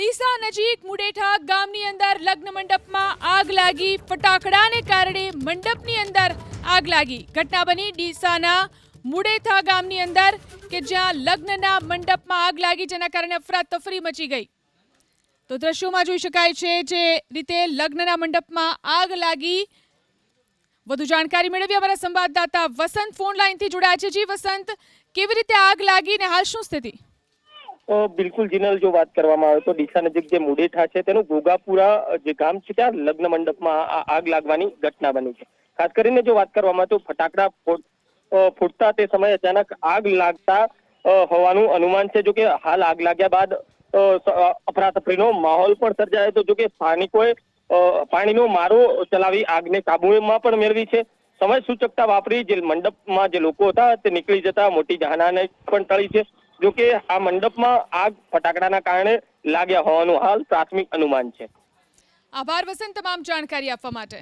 ડીસા નજીક મુડેઠા ગામની અંદર લગ્ન મંડપમાં આગ લાગી. ફટાકડાને કારણે મંડપની અંદર આગ લાગી. ઘટના બની ડીસાના મુડેઠા ગામની અંદર કે જ્યાં લગ્નના મંડપમાં આગ લાગી જેના કારણે અફરાતફરી મચી ગઈ. તો દ્રશ્યોમાં જોઈ શકાય છે જે રીતે લગ્નના મંડપમાં આગ લાગી. વધુ જાણકારી મેળવી અમારા સંવાદદાતા વસંત ફોન લાઈનથી જોડાયા છે. જી વસંત, કેવી રીતે આગ લાગી ને હાલ શું સ્થિતિ? બિલકુલ જીનલ, જો વાત કરવામાં આવે તો ડીસા નજીક જે મુડેઠા છે, તેનું ભોગાપુરા જે ગામ છે, ત્યાં લગ્ન મંડપમાં આગ લાગવાની ઘટના બની છે. ખાસ કરીને જો વાત કરવામાં તો ફટાકડા ફૂટતા તે સમયે અચાનક આગ લાગતા હોવાનું અનુમાન છે. જો કે હાલ આગ લાગ્યા બાદ અફરાતફરીનો માહોલ પણ સર્જાયો તો જો કે સ્થાનિકોએ પાણીનો મારો ચલાવી આગને કાબુમાં પણ મેળવી છે. સમય સૂચકતા વાપરી જે મંડપમાં જે લોકો હતા તે નીકળી જતા મોટી જાનહાની પણ ટળી છે. જો કે આ મંડપમાં આગ ફટાકડાના કારણે લાગ્યા હોવાનું હાલ પ્રાથમિક અનુમાન છે. આભાર વસંત, તમામ જાણકારી આપવા માટે.